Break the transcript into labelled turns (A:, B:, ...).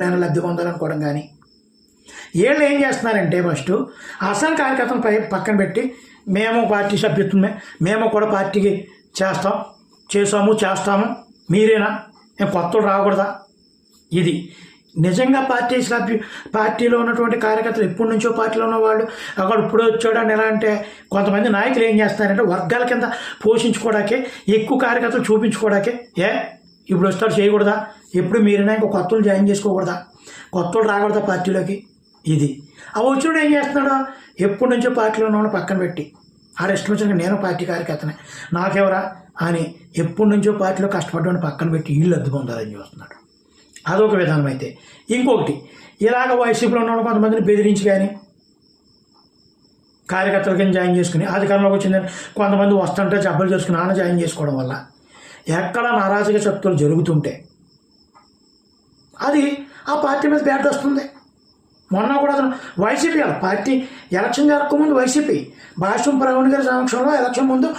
A: నేను లబ్ధి పొందాలనుకోవడం కానీ. వీళ్ళు ఏం చేస్తున్నారంటే ఫస్ట్ అసలు కార్యకర్తను పై పక్కన పెట్టి మేము పార్టీ సభ్యత్వమే మేము కూడా పార్టీకి చేస్తాం చేసాము చేస్తాము మీరేనా? మేము కొత్తలు రాకూడదా? ఇది. నిజంగా పార్టీ సభ్యు పార్టీలో ఉన్నటువంటి కార్యకర్తలు ఎప్పటి నుంచో పార్టీలో ఉన్న వాళ్ళు అక్కడ ఇప్పుడు వచ్చాడని ఎలా అంటే కొంతమంది నాయకులు ఏం చేస్తారంటే వర్గాల కింద పోషించుకోవడాకే ఎక్కువ కార్యకర్తలు చూపించుకోవడాకే ఏ? ఇప్పుడు వస్తాడు చేయకూడదా? ఎప్పుడు మీరైనా ఇంకో కొత్తలు జాయిన్ చేసుకోకూడదా? కొత్తలు రాకూడదా పార్టీలోకి? ఇది. ఆ వచ్చినోడు ఏం చేస్తున్నాడు? ఎప్పటి నుంచో పార్టీలో ఉన్నవాడు పక్కన పెట్టి. ఆ రెస్ట్ వచ్చిన నేను పార్టీ కార్యకర్తనే. నాకెవరా? అని ఎప్పటి నుంచో పార్టీలో కష్టపడ్డాను పక్కన పెట్టి ఇళ్ళు అద్దు పొందాలని చూస్తున్నాడు. అదొక విధానం అయితే. ఇంకొకటి ఇలాగ వైసీపీలో ఉన్న కొంతమందిని బెదిరించి కానీ కార్యకర్తల కింద జాయిన్ చేసుకుని అధికారంలోకి వచ్చిందని కొంతమంది వస్తుంటే జబ్బలు చేసుకుని ఆన జాయిన్ చేసుకోవడం వల్ల ఎక్కడ నారాజక శక్తులు జరుగుతుంటే అది ఆ పార్టీ మీద బ్యాట్ వస్తుంది మొన్న కూడా అతను వైసీపీ వాళ్ళ పార్టీ ఎలక్షన్ జరగకముందు వైసీపీ. భాష్యం ప్రవీణ్ గారి సమక్షంలో ఎలక్షన్ ముందు